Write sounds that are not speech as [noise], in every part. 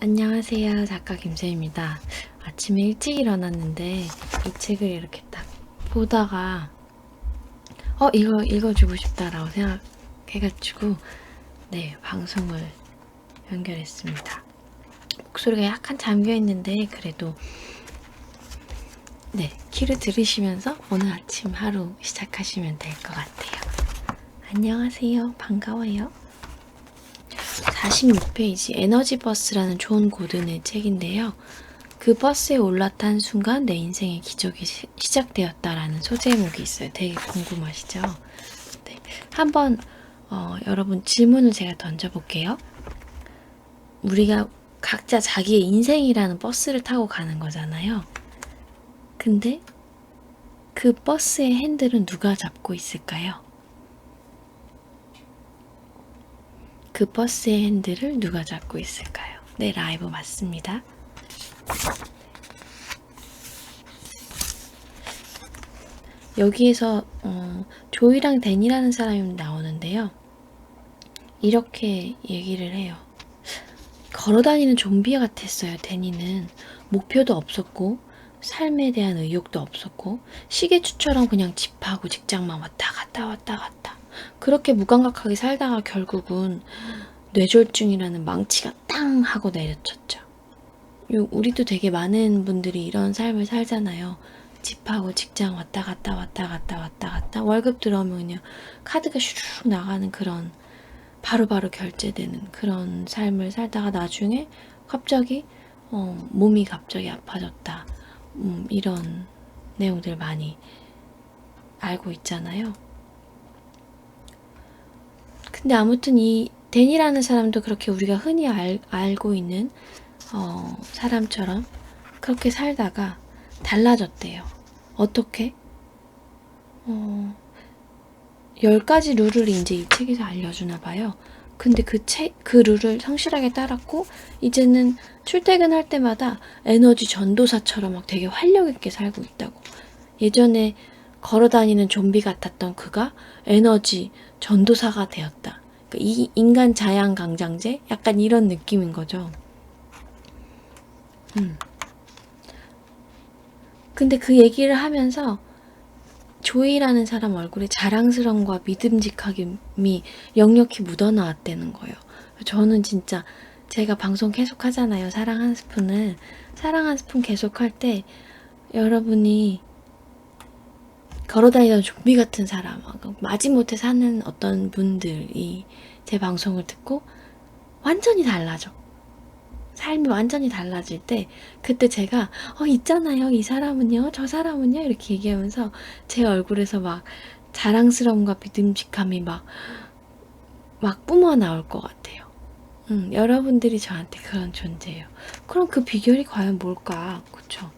안녕하세요. 작가 김세입니다. 아침에 일찍 일어났는데 이 책을 이렇게 딱 보다가 어 이거 읽어주고 싶다라고 생각해가지고 네 방송을 연결했습니다. 목소리가 약간 잠겨 있는데 그래도 네 귀를 들으시면서 오늘 아침 하루 시작하시면 될 것 같아요. 안녕하세요. 반가워요. 46페이지 에너지 버스라는 존 고든의 책인데요. 그 버스에 올라탄 순간 내 인생의 기적이 시, 시작되었다라는 소제목이 있어요. 되게 궁금하시죠? 네. 한번 어, 여러분 질문을 제가 던져볼게요. 우리가 각자 자기의 인생이라는 버스를 타고 가는 거잖아요. 근데 그 버스의 핸들은 누가 잡고 있을까요? 그 버스의 핸들을 누가 잡고 있을까요? 네, 라이브 맞습니다. 여기에서 어, 조이랑 댄이라는 사람이 나오는데요. 이렇게 얘기를 해요. 걸어다니는 좀비 같았어요. 데니는 목표도 없었고 삶에 대한 의욕도 없었고 시계추처럼 그냥 집하고 직장만 왔다 갔다 왔다 갔다 그렇게 무감각하게 살다가 결국은 뇌졸중이라는 망치가 땅 하고 내려쳤죠. 요- 우리도 되게 많은 분들이 이런 삶을 살잖아요. 집하고 직장 왔다 갔다 왔다 갔다 왔다 갔다 월급 들어오면 그냥 카드가 슈르륵 나가는 그런 바로바로 결제되는 그런 삶을 살다가 나중에 갑자기 어, 몸이 갑자기 아파졌다. 음, 이런 내용들 많이 알고 있잖아요. 근데 아무튼 이 댄이라는 사람도 그렇게 우리가 흔히 알, 알고 있는 어, 사람처럼 그렇게 살다가 달라졌대요. 어떻게? 어, 열 가지 룰을 이제 이 책에서 알려주나 봐요. 근데 그 책, 그 룰을 성실하게 따랐고, 이제는 출퇴근할 때마다 에너지 전도사처럼 막 되게 활력 있게 살고 있다고. 예전에 걸어 다니는 좀비 같았던 그가 에너지 전도사가 되었다. 그러니까 이 인간 자양 강장제? 약간 이런 느낌인 거죠. 음. 근데 그 얘기를 하면서 조이라는 사람 얼굴에 자랑스러움과 믿음직함이 역력히 묻어나왔다는 거예요. 저는 진짜 제가 방송 계속 하잖아요. 사랑 한 스푼을. 사랑 한 스푼 계속 할 때 여러분이 걸어다니던 좀비 같은 사람, 마지못해 사는 어떤 분들이 제 방송을 듣고 완전히 달라져. 삶이 완전히 달라질 때 그때 제가 어 있잖아요 이 사람은요 저 사람은요 이렇게 얘기하면서 제 얼굴에서 막 자랑스러움과 믿음직함이 막 막 뿜어 나올 것 같아요. 음, 여러분들이 저한테 그런 존재예요. 그럼 그 비결이 과연 뭘까? 그쵸?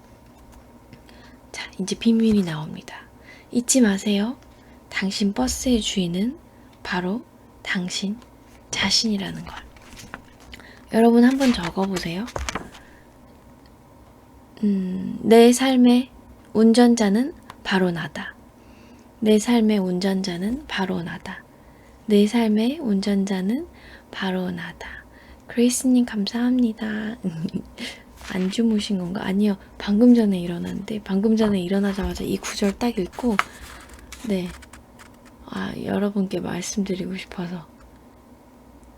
자, 이제 비밀이 나옵니다. 잊지 마세요. 당신 버스의 주인은 바로 당신 자신이라는 걸. 여러분 한번 적어보세요. 음, 내 삶의 운전자는 바로 나다. 내 삶의 운전자는 바로 나다. 내 삶의 운전자는 바로 나다. 그레이스님 감사합니다. [laughs] 안 주무신 건가? 아니요. 방금 전에 일어났는데 방금 전에 일어나자마자 이 구절 딱 읽고 네. 아, 여러분께 말씀드리고 싶어서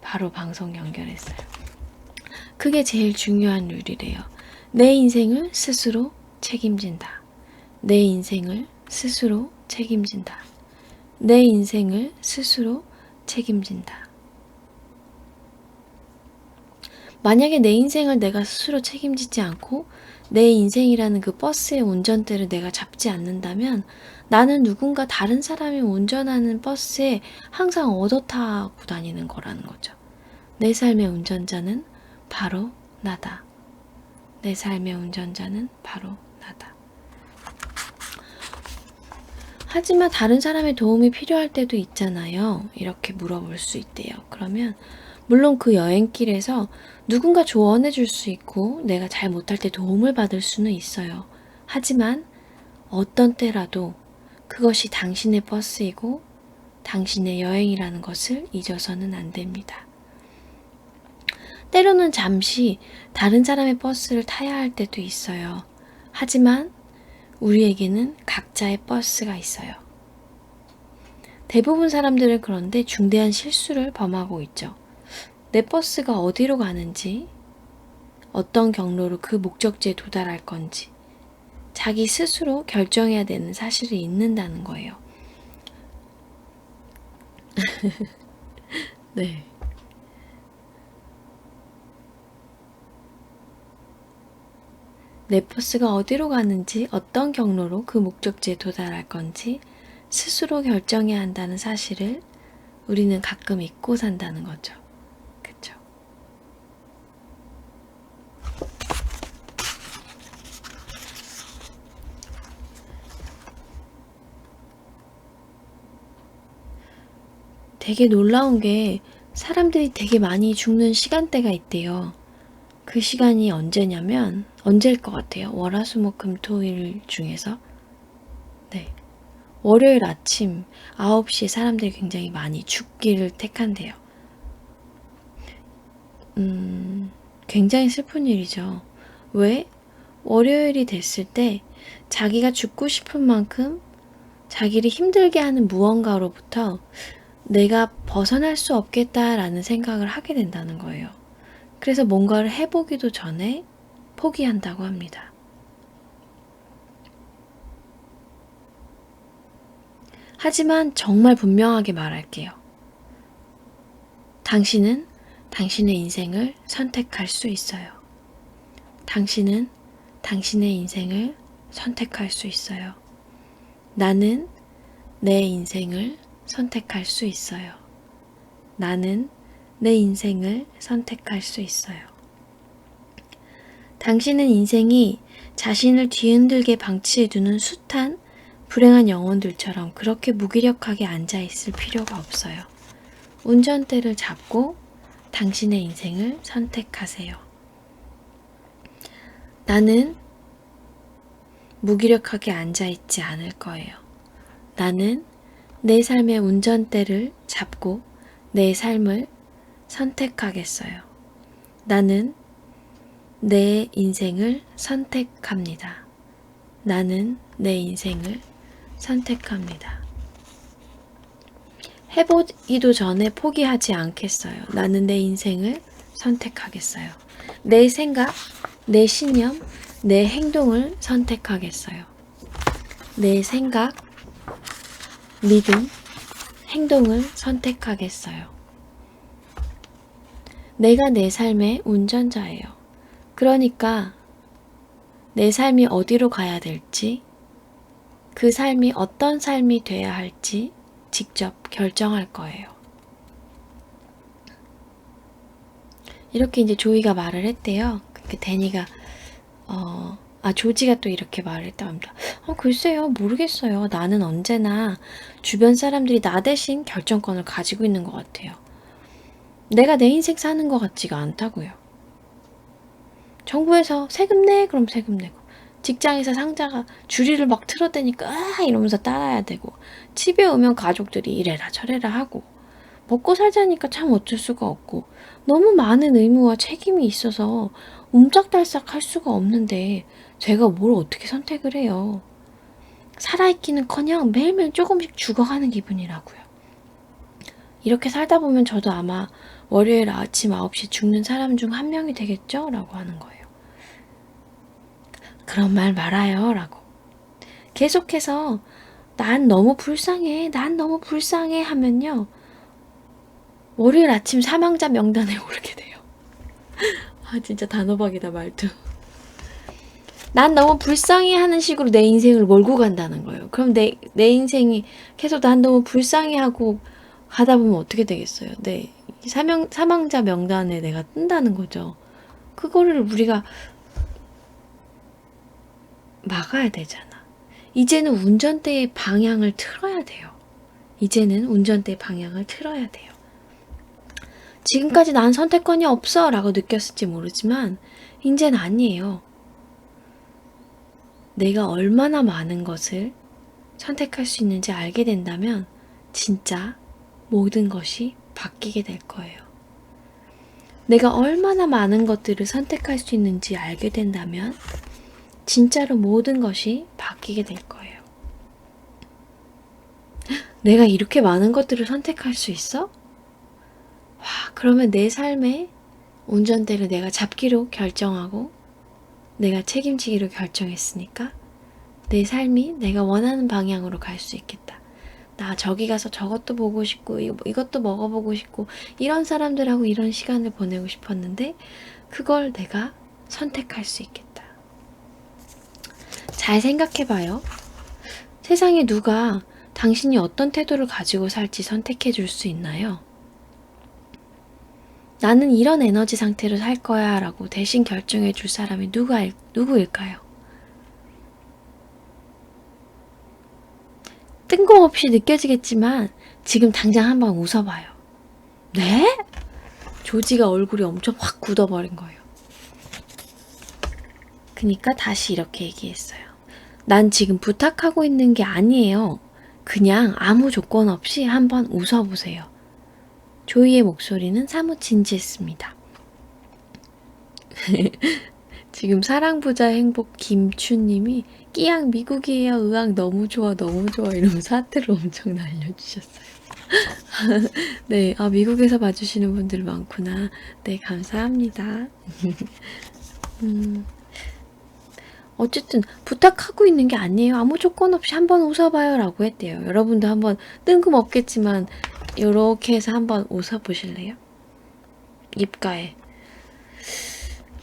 바로 방송 연결했어요. 그게 제일 중요한 룰이래요. 내 인생을 스스로 책임진다. 내 인생을 스스로 책임진다. 내 인생을 스스로 책임진다. 만약에 내 인생을 내가 스스로 책임지지 않고 내 인생이라는 그 버스의 운전대를 내가 잡지 않는다면 나는 누군가 다른 사람이 운전하는 버스에 항상 얻어 타고 다니는 거라는 거죠. 내 삶의 운전자는 바로 나다. 내 삶의 운전자는 바로 나다. 하지만 다른 사람의 도움이 필요할 때도 있잖아요. 이렇게 물어볼 수 있대요. 그러면 물론 그 여행길에서 누군가 조언해 줄 수 있고 내가 잘 못할 때 도움을 받을 수는 있어요. 하지만 어떤 때라도 그것이 당신의 버스이고 당신의 여행이라는 것을 잊어서는 안 됩니다. 때로는 잠시 다른 사람의 버스를 타야 할 때도 있어요. 하지만 우리에게는 각자의 버스가 있어요. 대부분 사람들은 그런데 중대한 실수를 범하고 있죠. 내 버스가 어디로 가는지, 어떤 경로로 그 목적지에 도달할 건지, 자기 스스로 결정해야 되는 사실이 있는다는 거예요. [laughs] 네. 내 버스가 어디로 가는지, 어떤 경로로 그 목적지에 도달할 건지 스스로 결정해야 한다는 사실을 우리는 가끔 잊고 산다는 거죠. 그쵸? 되게 놀라운 게 사람들이 되게 많이 죽는 시간대가 있대요. 그 시간이 언제냐면 언제일 것 같아요. 월화수목금토일 중에서 네 월요일 아침 9시에 사람들이 굉장히 많이 죽기를 택한대요. 음 굉장히 슬픈 일이죠. 왜? 월요일이 됐을 때 자기가 죽고 싶은 만큼 자기를 힘들게 하는 무언가로부터 내가 벗어날 수 없겠다라는 생각을 하게 된다는 거예요. 그래서 뭔가를 해보기도 전에 포기한다고 합니다. 하지만 정말 분명하게 말할게요. 당신은 당신의 인생을 선택할 수 있어요. 당신은 당신의 인생을 선택할 수 있어요. 나는 내 인생을 선택할 수 있어요. 나는 내 인생을 선택할 수 있어요. 당신은 인생이 자신을 뒤흔들게 방치해 두는 숱한 불행한 영혼들처럼 그렇게 무기력하게 앉아 있을 필요가 없어요. 운전대를 잡고 당신의 인생을 선택하세요. 나는 무기력하게 앉아 있지 않을 거예요. 나는 내 삶의 운전대를 잡고 내 삶을 선택하겠어요. 나는 내 인생을 선택합니다. 나는 내 인생을 선택합니다. 해보기도 전에 포기하지 않겠어요. 나는 내 인생을 선택하겠어요. 내 생각, 내 신념, 내 행동을 선택하겠어요. 내 생각, 믿음, 행동을 선택하겠어요. 내가 내 삶의 운전자예요. 그러니까 내 삶이 어디로 가야 될지, 그 삶이 어떤 삶이 돼야 할지 직접 결정할 거예요. 이렇게 이제 조이가 말을 했대요. 그 데니가 어, 아 조지가 또 이렇게 말을 했다고 합니다. 어, 글쎄요 모르겠어요. 나는 언제나 주변 사람들이 나 대신 결정권을 가지고 있는 것 같아요. 내가 내 인생 사는 것 같지가 않다고요. 정부에서 세금 내 그럼 세금 내고 직장에서 상자가 주리를 막 틀어대니까 아 이러면서 따라야 되고 집에 오면 가족들이 이래라 저래라 하고 먹고 살자니까 참 어쩔 수가 없고 너무 많은 의무와 책임이 있어서 옴짝달싹 할 수가 없는데 제가 뭘 어떻게 선택을 해요. 살아있기는 커녕 매일매일 조금씩 죽어가는 기분이라고요. 이렇게 살다 보면 저도 아마 월요일 아침 9시 죽는 사람 중 한 명이 되겠죠? 라고 하는 거예요. 그런 말 말아요. 라고. 계속해서 난 너무 불쌍해. 난 너무 불쌍해 하면요. 월요일 아침 사망자 명단에 [laughs] 오르게 돼요. 아, 진짜 단호박이다, 말투. 난 너무 불쌍해 하는 식으로 내 인생을 몰고 간다는 거예요. 그럼 내, 내 인생이 계속 난 너무 불쌍해 하고 가다 보면 어떻게 되겠어요? 내 사명, 사망자 명단에 내가 뜬다는 거죠. 그거를 우리가 막아야 되잖아. 이제는 운전대의 방향을 틀어야 돼요. 이제는 운전대 방향을 틀어야 돼요. 지금까지 난 선택권이 없어 라고 느꼈을지 모르지만, 이제는 아니에요. 내가 얼마나 많은 것을 선택할 수 있는지 알게 된다면, 진짜 모든 것이 바뀌게 될 거예요. 내가 얼마나 많은 것들을 선택할 수 있는지 알게 된다면 진짜로 모든 것이 바뀌게 될 거예요. [laughs] 내가 이렇게 많은 것들을 선택할 수 있어? 와, 그러면 내 삶의 운전대를 내가 잡기로 결정하고 내가 책임지기로 결정했으니까 내 삶이 내가 원하는 방향으로 갈 수 있겠다. 나 저기 가서 저것도 보고 싶고 이거- 이것도 먹어보고 싶고 이런 사람들하고 이런 시간을 보내고 싶었는데 그걸 내가 선택할 수 있겠다. 잘 생각해봐요. 세상에 누가 당신이 어떤 태도를 가지고 살지 선택해 줄 수 있나요? 나는 이런 에너지 상태로 살 거야 라고 대신 결정해 줄 사람이 누가, 누구일까요? 뜬금없이 느껴지겠지만 지금 당장 한번 웃어봐요. 네? 조지가 얼굴이 엄청 확 굳어버린 거예요. 그니까 다시 이렇게 얘기했어요. 난 지금 부탁하고 있는 게 아니에요. 그냥 아무 조건 없이 한번 웃어보세요. 조이의 목소리는 사뭇 진지했습니다. [laughs] 지금 사랑부자 행복 김추님이 끼양 미국이에요. 의학 너무 좋아 너무 좋아 이러면서 하트를 엄청 날려주셨어요. [laughs] 네, 아, 미국에서 봐주시는 분들 많구나. 네, 감사합니다. [laughs] 음, 어쨌든 부탁하고 있는 게 아니에요. 아무 조건 없이 한번 웃어봐요 라고 했대요. 여러분도 한번 뜬금없겠지만 이렇게 해서 한번 웃어보실래요? 입가에.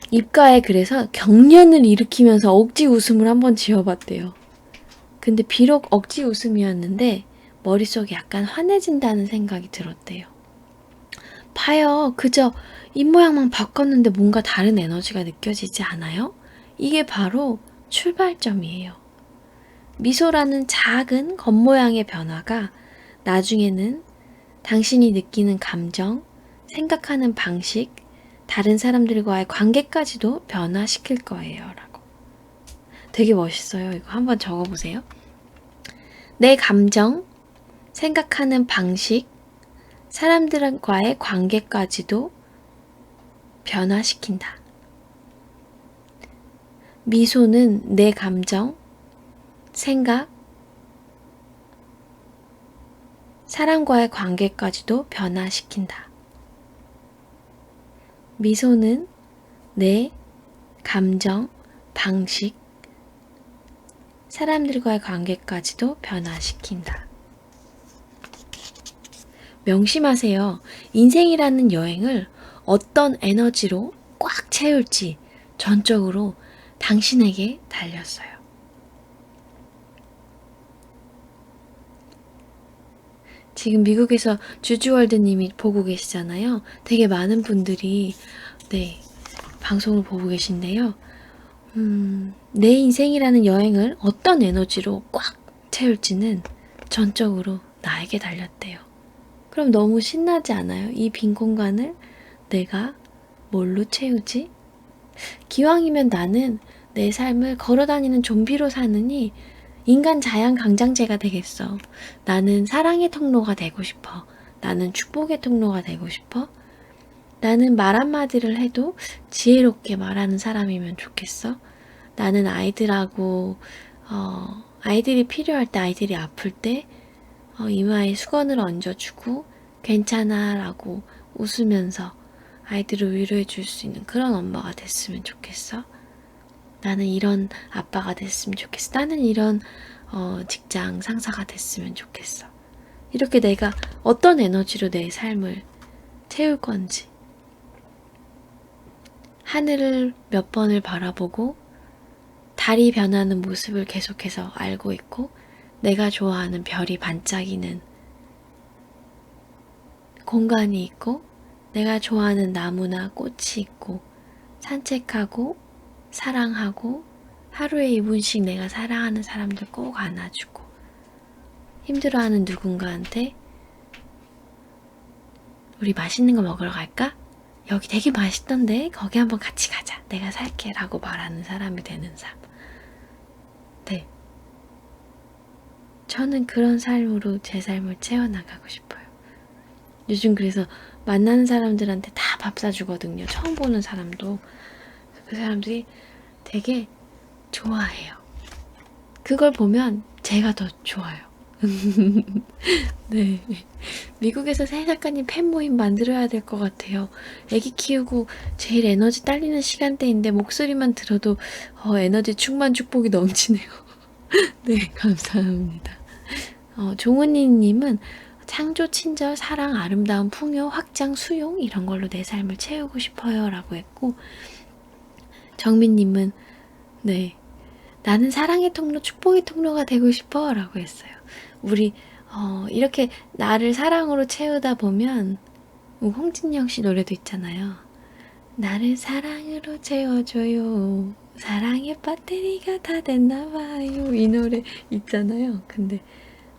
입가에 그래서 경련을 일으키면서 억지 웃음을 한번 지어봤대요. 근데 비록 억지 웃음이었는데 머릿속에 약간 환해진다는 생각이 들었대요. 봐요. 그저 입모양만 바꿨는데 뭔가 다른 에너지가 느껴지지 않아요? 이게 바로 출발점이에요. 미소라는 작은 겉모양의 변화가 나중에는 당신이 느끼는 감정, 생각하는 방식, 다른 사람들과의 관계까지도 변화시킬 거예요. 라고. 되게 멋있어요. 이거 한번 적어보세요. 내 감정, 생각하는 방식, 사람들과의 관계까지도 변화시킨다. 미소는 내 감정, 생각, 사람과의 관계까지도 변화시킨다. 미소는 내 감정, 방식, 사람들과의 관계까지도 변화시킨다. 명심하세요. 인생이라는 여행을 어떤 에너지로 꽉 채울지 전적으로 당신에게 달렸어요. 지금 미국에서 주주월드님이 보고 계시잖아요. 되게 많은 분들이 네 방송을 보고 계신데요. 음, 내 인생이라는 여행을 어떤 에너지로 꽉 채울지는 전적으로 나에게 달렸대요. 그럼 너무 신나지 않아요? 이 빈 공간을 내가 뭘로 채우지? 기왕이면 나는 내 삶을 걸어다니는 좀비로 사느니 인간 자연 강장제가 되겠어. 나는 사랑의 통로가 되고 싶어. 나는 축복의 통로가 되고 싶어. 나는 말 한마디를 해도 지혜롭게 말하는 사람이면 좋겠어. 나는 아이들하고, 어, 아이들이 필요할 때, 아이들이 아플 때, 어, 이마에 수건을 얹어주고, 괜찮아 라고 웃으면서 아이들을 위로해 줄 수 있는 그런 엄마가 됐으면 좋겠어. 나는 이런 아빠가 됐으면 좋겠어. 나는 이런 어, 직장 상사가 됐으면 좋겠어. 이렇게 내가 어떤 에너지로 내 삶을 채울 건지. 하늘을 몇 번을 바라보고 달이 변하는 모습을 계속해서 알고 있고 내가 좋아하는 별이 반짝이는 공간이 있고 내가 좋아하는 나무나 꽃이 있고 산책하고 사랑하고 하루에 2분씩 내가 사랑하는 사람들 꼭 안아주고 힘들어하는 누군가한테 우리 맛있는 거 먹으러 갈까? 여기 되게 맛있던데 거기 한번 같이 가자. 내가 살게 라고 말하는 사람이 되는 삶. 네. 저는 그런 삶으로 제 삶을 채워나가고 싶어요. 요즘 그래서 만나는 사람들한테 다 밥 사주거든요. 처음 보는 사람도. 그 사람들이 되게 좋아해요. 그걸 보면 제가 더 좋아요. [laughs] 네. 미국에서 새 작가님 팬 모임 만들어야 될 것 같아요. 애기 키우고 제일 에너지 딸리는 시간대인데 목소리만 들어도 어, 에너지 충만 축복이 넘치네요. [laughs] 네, 감사합니다. 어, 종은이님은 창조, 친절, 사랑, 아름다운 풍요, 확장, 수용 이런 걸로 내 삶을 채우고 싶어요 라고 했고 정민님은 네 나는 사랑의 통로, 축복의 통로가 되고 싶어 라고 했어요. 우리 어, 이렇게 나를 사랑으로 채우다 보면 홍진영 씨 노래도 있잖아요. 나를 사랑으로 채워줘요. 사랑의 배터리가 다 됐나봐요. 이 노래 있잖아요. 근데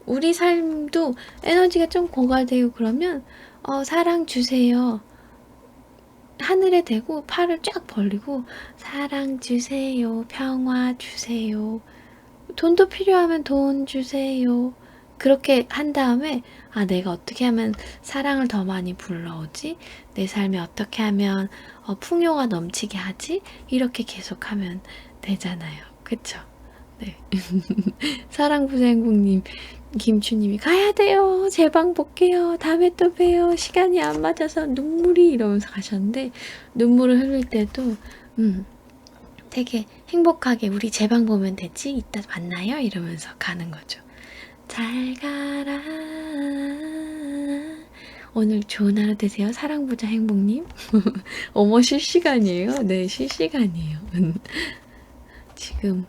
우리 삶도 에너지가 좀 고갈되고 그러면 어, 사랑 주세요. 하늘에 대고 팔을 쫙 벌리고 사랑 주세요. 평화 주세요. 돈도 필요하면 돈 주세요. 그렇게 한 다음에 아 내가 어떻게 하면 사랑을 더 많이 불러오지? 내 삶에 어떻게 하면 어, 풍요가 넘치게 하지? 이렇게 계속하면 되잖아요. 그쵸? 네. [laughs] 사랑부생국님, 김추님이 가야 돼요. 제 방 볼게요. 다음에 또 봬요. 시간이 안 맞아서 눈물이 이러면서 가셨는데 눈물을 흘릴 때도 음 되게 행복하게 우리 제 방 보면 되지. 이따 만나요. 이러면서 가는 거죠. 잘 가라. 오늘 좋은 하루 되세요. 사랑부자 행복님. [laughs] 어머, 실시간이에요? 네, 실시간이에요. [laughs] 지금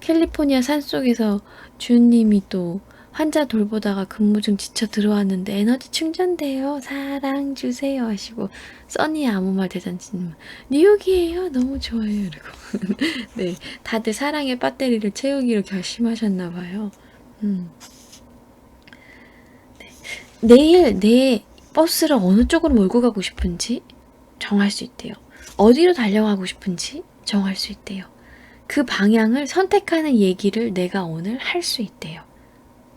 캘리포니아 산속에서 주님이 또 환자 돌보다가 근무 중 지쳐 들어왔는데 에너지 충전돼요. 사랑 주세요 하시고 써니 아무 말 대잔치님 뉴욕이에요. 너무 좋아요. 이러고 [laughs] 네 다들 사랑의 배터리를 채우기로 결심하셨나 봐요. 음. 네. 내일 내 버스를 어느 쪽으로 몰고 가고 싶은지 정할 수 있대요. 어디로 달려가고 싶은지 정할 수 있대요. 그 방향을 선택하는 얘기를 내가 오늘 할 수 있대요.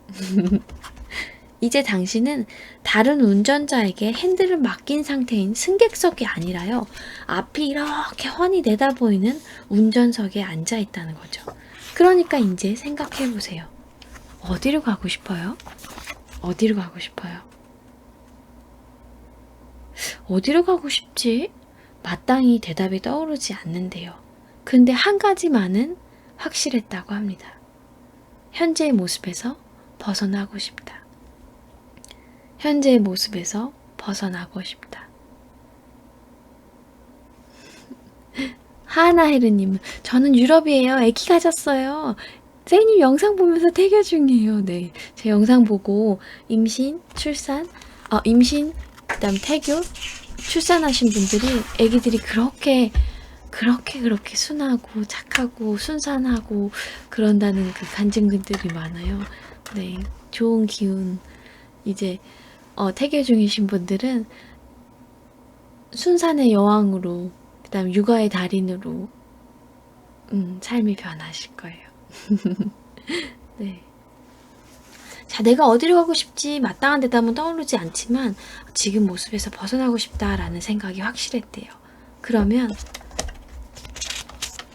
[laughs] 이제 당신은 다른 운전자에게 핸들을 맡긴 상태인 승객석이 아니라요. 앞이 이렇게 훤히 내다보이는 운전석에 앉아 있다는 거죠. 그러니까 이제 생각해 보세요. 어디로 가고 싶어요? 어디로 가고 싶어요? 어디로 가고 싶지? 마땅히 대답이 떠오르지 않는데요. 근데 한 가지만은 확실했다고 합니다. 현재의 모습에서 벗어나고 싶다. 현재의 모습에서 벗어나고 싶다. 하나헤르님은 저는 유럽이에요. 애기 가졌어요. 세이님 영상 보면서 태교 중이에요. 네, 제 영상 보고 임신, 출산, 어, 임신, 그다음 태교, 출산하신 분들이 애기들이 그렇게 그렇게 그렇게 순하고 착하고 순산하고 그런다는 그 간증들이 많아요. 네, 좋은 기운 이제 어, 태교 중이신 분들은 순산의 여왕으로 그다음 육아의 달인으로 음, 삶이 변하실 거예요. [laughs] 네. 자, 내가 어디로 가고 싶지 마땅한 대답은 떠오르지 않지만 지금 모습에서 벗어나고 싶다라는 생각이 확실했대요. 그러면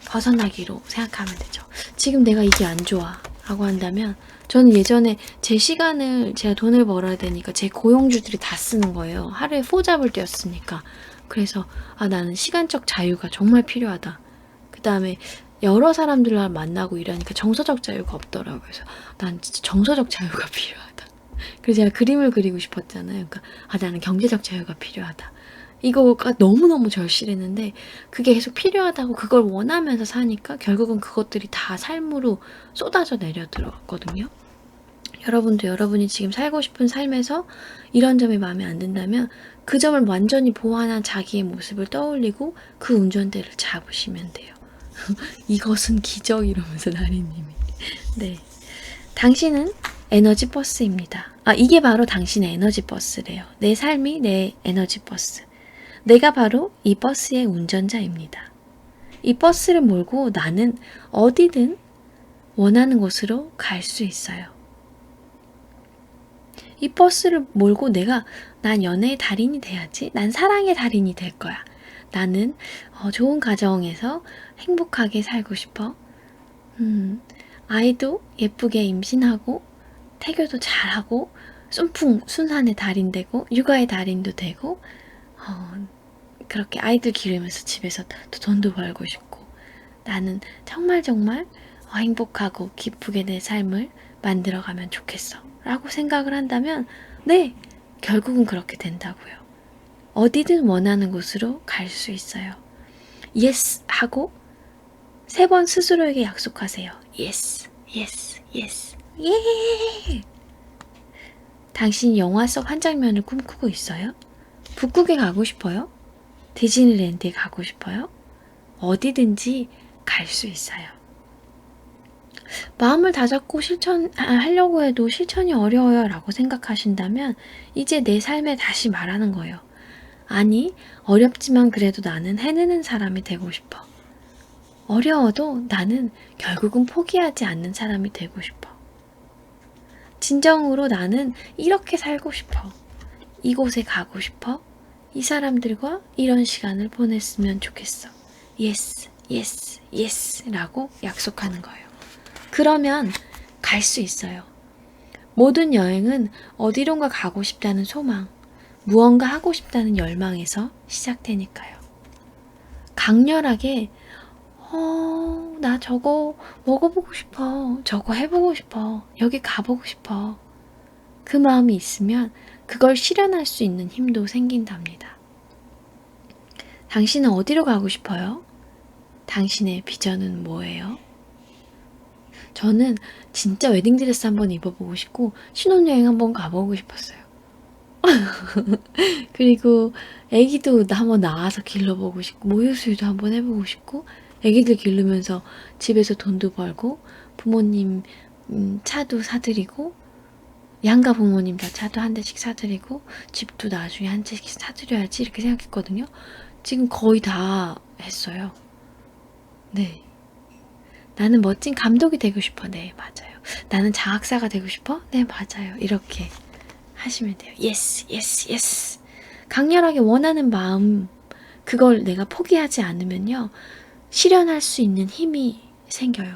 벗어나기로 생각하면 되죠. 지금 내가 이게 안 좋아 라고 한다면 저는 예전에 제 시간을 제가 돈을 벌어야 되니까 제 고용주들이 다 쓰는 거예요. 하루에 포 잡을 뛰었으니까. 그래서 아 나는 시간적 자유가 정말 필요하다. 그 다음에 여러 사람들과 만나고 일하니까 정서적 자유가 없더라고요. 그래서 난 진짜 정서적 자유가 [laughs] 필요하다. 그래서 제가 그림을 그리고 싶었잖아요. 그러니까 아 나는 경제적 자유가 필요하다. 이거가 너무너무 절실했는데 그게 계속 필요하다고 그걸 원하면서 사니까 결국은 그것들이 다 삶으로 쏟아져 내려 들어갔거든요. 여러분도 여러분이 지금 살고 싶은 삶에서 이런 점이 마음에 안 든다면 그 점을 완전히 보완한 자기의 모습을 떠올리고 그 운전대를 잡으시면 돼요. [laughs] 이것은 기적 이러면서 나리님이. 네. 당신은 에너지 버스입니다. 아, 이게 바로 당신의 에너지 버스래요. 내 삶이 내 에너지 버스. 내가 바로 이 버스의 운전자입니다. 이 버스를 몰고 나는 어디든 원하는 곳으로 갈 수 있어요. 이 버스를 몰고 내가 난 연애의 달인이 돼야지. 난 사랑의 달인이 될 거야. 나는 어, 좋은 가정에서 행복하게 살고 싶어. 음, 아이도 예쁘게 임신하고 태교도 잘하고 순풍 순산의 달인 되고 육아의 달인도 되고 어, 그렇게 아이들 기르면서 집에서 또 돈도 벌고 싶고 나는 정말 정말 어, 행복하고 기쁘게 내 삶을 만들어가면 좋겠어 라고 생각을 한다면 네 결국은 그렇게 된다고요 어디든 원하는 곳으로 갈 수 있어요 yes 하고 세 번 스스로에게 약속하세요 yes yes yes 예 당신 영화 속 한 장면을 꿈꾸고 있어요? 북극에 가고 싶어요? 디즈니랜드에 가고 싶어요? 어디든지 갈 수 있어요. 마음을 다잡고 실천하려고 해도 실천이 어려워요 라고 생각하신다면 이제 내 삶에 다시 말하는 거예요. 아니, 어렵지만 그래도 나는 해내는 사람이 되고 싶어. 어려워도 나는 결국은 포기하지 않는 사람이 되고 싶어. 진정으로 나는 이렇게 살고 싶어. 이곳에 가고 싶어. 이 사람들과 이런 시간을 보냈으면 좋겠어. yes, yes, yes 라고 약속하는 거예요. 그러면 갈 수 있어요. 모든 여행은 어디론가 가고 싶다는 소망, 무언가 하고 싶다는 열망에서 시작되니까요. 강렬하게, 어, 나 저거 먹어보고 싶어. 저거 해보고 싶어. 여기 가보고 싶어. 그 마음이 있으면 그걸 실현할 수 있는 힘도 생긴답니다. 당신은 어디로 가고 싶어요? 당신의 비전은 뭐예요? 저는 진짜 웨딩드레스 한번 입어보고 싶고 신혼여행 한번 가보고 싶었어요. [laughs] 그리고 애기도 한번 나와서 길러보고 싶고 모유수유도 한번 해보고 싶고 애기들 기르면서 집에서 돈도 벌고 부모님 음, 차도 사드리고 양가 부모님 다 차도 한 대씩 사드리고 집도 나중에 한 채씩 사드려야지 이렇게 생각했거든요. 지금 거의 다 했어요. 네. 나는 멋진 감독이 되고 싶어. 네, 맞아요. 나는 장학사가 되고 싶어? 네, 맞아요. 이렇게 하시면 돼요. 예스, 예스, 예스. 강렬하게 원하는 마음, 그걸 내가 포기하지 않으면요. 실현할 수 있는 힘이 생겨요.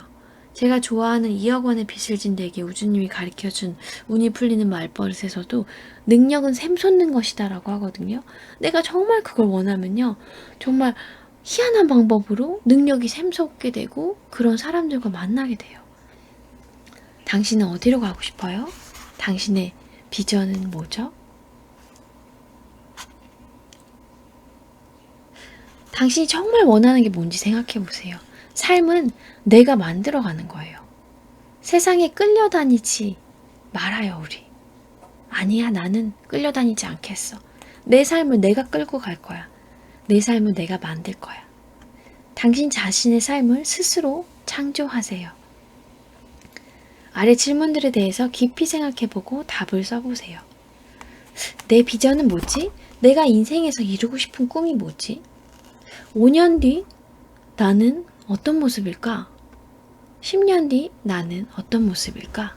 제가 좋아하는 2억 원의 빚을 진 내게 우주님이 가르쳐준 운이 풀리는 말버릇에서도 능력은 샘솟는 것이다라고 하거든요. 내가 정말 그걸 원하면요. 정말 희한한 방법으로 능력이 샘솟게 되고 그런 사람들과 만나게 돼요. 당신은 어디로 가고 싶어요? 당신의 비전은 뭐죠? 당신이 정말 원하는 게 뭔지 생각해 보세요. 삶은 내가 만들어 가는 거예요. 세상에 끌려다니지 말아요, 우리. 아니야, 나는 끌려다니지 않겠어. 내 삶을 내가 끌고 갈 거야. 내 삶을 내가 만들 거야. 당신 자신의 삶을 스스로 창조하세요. 아래 질문들에 대해서 깊이 생각해보고 답을 써보세요. 내 비전은 뭐지? 내가 인생에서 이루고 싶은 꿈이 뭐지? 5년 뒤 나는 어떤 모습일까? 10년 뒤 나는 어떤 모습일까?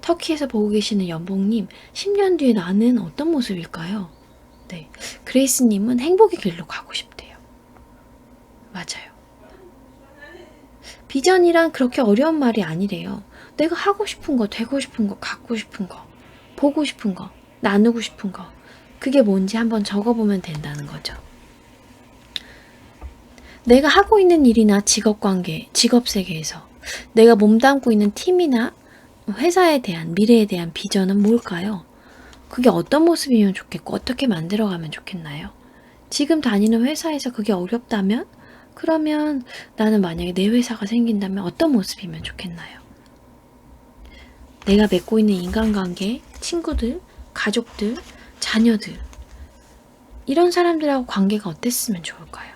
터키에서 보고 계시는 연봉님, 10년 뒤에 나는 어떤 모습일까요? 네. 그레이스님은 행복의 길로 가고 싶대요. 맞아요. 비전이란 그렇게 어려운 말이 아니래요. 내가 하고 싶은 거, 되고 싶은 거, 갖고 싶은 거, 보고 싶은 거, 나누고 싶은 거. 그게 뭔지 한번 적어보면 된다는 거죠. 내가 하고 있는 일이나 직업 관계, 직업 세계에서 내가 몸담고 있는 팀이나 회사에 대한 미래에 대한 비전은 뭘까요? 그게 어떤 모습이면 좋겠고 어떻게 만들어가면 좋겠나요? 지금 다니는 회사에서 그게 어렵다면 그러면 나는 만약에 내 회사가 생긴다면 어떤 모습이면 좋겠나요? 내가 맺고 있는 인간관계, 친구들, 가족들, 자녀들 이런 사람들하고 관계가 어땠으면 좋을까요?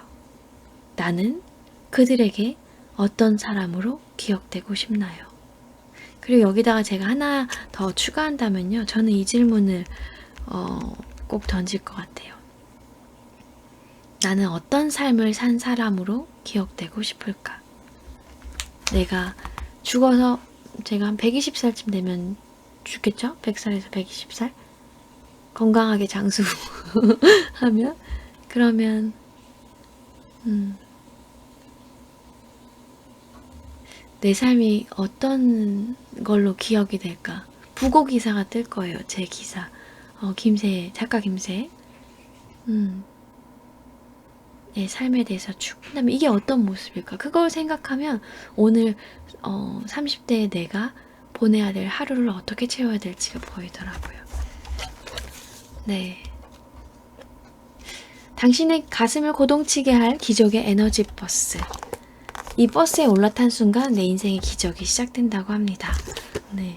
나는 그들에게 어떤 사람으로 기억되고 싶나요? 그리고 여기다가 제가 하나 더 추가한다면요. 저는 이 질문을 어, 꼭 던질 것 같아요. 나는 어떤 삶을 산 사람으로 기억되고 싶을까? 내가 죽어서 제가 한 120살쯤 되면 죽겠죠? 100살에서 120살? 건강하게 장수하면? [laughs] 그러면, 음, 내 삶이 어떤 걸로 기억이 될까? 부고 기사가 뜰 거예요, 제 기사. 어, 김새, 작가 김새. 음, 내 삶에 대해서 충분하면 이게 어떤 모습일까? 그걸 생각하면 오늘 어, 30대의 내가 보내야 될 하루를 어떻게 채워야 될지가 보이더라고요. 네. 당신의 가슴을 고동치게 할 기적의 에너지 버스. 이 버스에 올라탄 순간 내 인생의 기적이 시작된다고 합니다. 네.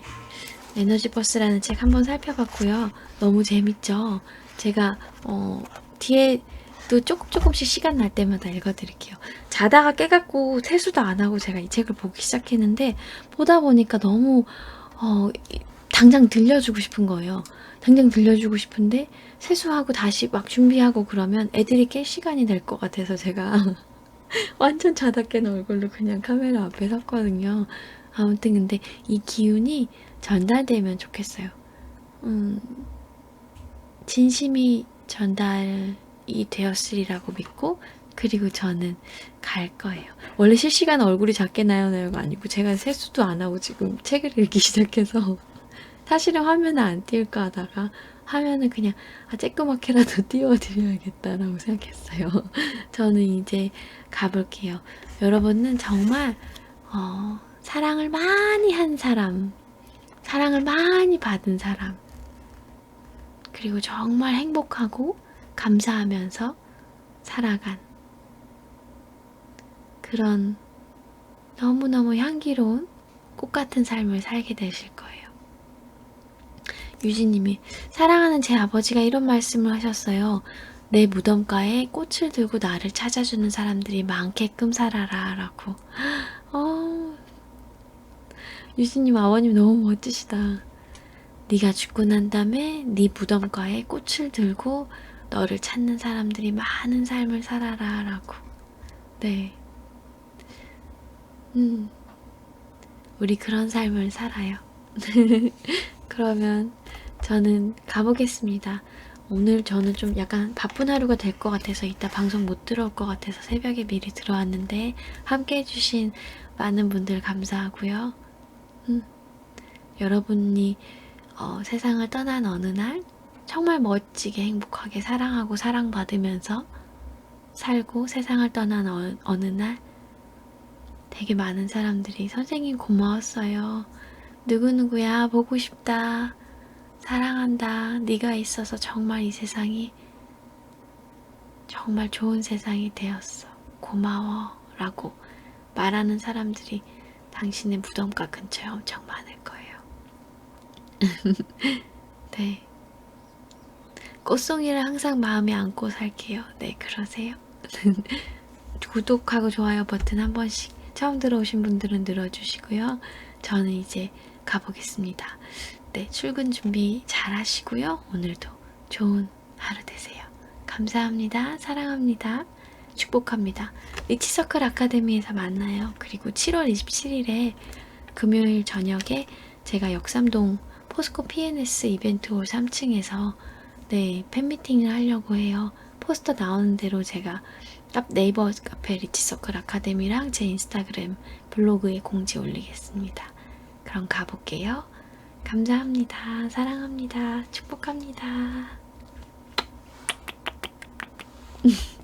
에너지 버스라는 책 한번 살펴봤고요. 너무 재밌죠? 제가 어, 뒤에 또 조금 조금씩 시간 날 때마다 읽어드릴게요. 자다가 깨갖고 세수도 안 하고 제가 이 책을 보기 시작했는데 보다 보니까 너무 어, 이- 당장 들려주고 싶은 거예요. 당장 들려주고 싶은데 세수하고 다시 막 준비하고 그러면 애들이 깰 시간이 될 것 같아서 제가 [laughs] [laughs] 완전 자다 깬 얼굴로 그냥 카메라 앞에 섰거든요. 아무튼 근데 이 기운이 전달되면 좋겠어요. 음, 진심이 전달이 되었으리라고 믿고 그리고 저는 갈 거예요. 원래 실시간 얼굴이 작게 나요나요가 아니고 제가 세수도 안 하고 지금 책을 읽기 [laughs] 시작해서 사실은 화면에 안 띄울까 하다가 화면을 그냥 아, 쬐끄맣게라도 [laughs] 띄워드려야겠다라고 생각했어요. [laughs] 저는 이제 가볼게요. 여러분은 정말 어, 사랑을 많이 한 사람, 사랑을 많이 받은 사람, 그리고 정말 행복하고 감사하면서 살아간 그런 너무너무 향기로운 꽃 같은 삶을 살게 되실 거예요. 유진님이 사랑하는 제 아버지가 이런 말씀을 하셨어요. 내 무덤가에 꽃을 들고 나를 찾아주는 사람들이 많게끔 살아라 라고. 어, 유진님 아버님 너무 멋지시다. 네가 죽고 난 다음에 네 무덤가에 꽃을 들고 너를 찾는 사람들이 많은 삶을 살아라 라고. 네. 음. 우리 그런 삶을 살아요. [laughs] 그러면 저는 가보겠습니다. 오늘 저는 좀 약간 바쁜 하루가 될 것 같아서 이따 방송 못 들어올 것 같아서 새벽에 미리 들어왔는데 함께 해주신 많은 분들 감사하고요. 음, 여러분이 어, 세상을 떠난 어느 날 정말 멋지게 행복하게 사랑하고 사랑받으면서 살고 세상을 떠난 어, 어느 날 되게 많은 사람들이 선생님 고마웠어요. 누구누구야 보고 싶다. 사랑한다. 네가 있어서 정말 이 세상이 정말 좋은 세상이 되었어. 고마워. 라고 말하는 사람들이 당신의 무덤가 근처에 엄청 많을 거예요. [laughs] 네. 꽃송이를 항상 마음에 안고 살게요. 네, 그러세요. [laughs] 구독하고 좋아요 버튼 한 번씩 처음 들어오신 분들은 눌러주시고요. 저는 이제 가보겠습니다. 네, 출근 준비 잘 하시고요. 오늘도 좋은 하루 되세요. 감사합니다. 사랑합니다. 축복합니다. 리치서클 아카데미에서 만나요. 그리고 7월 27일에 금요일 저녁에 제가 역삼동 포스코 PNS 이벤트 홀 3층에서 네, 팬미팅을 하려고 해요. 포스터 나오는 대로 제가 카- 네이버 카페 리치서클 아카데미랑 제 인스타그램 블로그에 공지 올리겠습니다. 그럼 가볼게요. 감사합니다. 사랑합니다. 축복합니다. [laughs]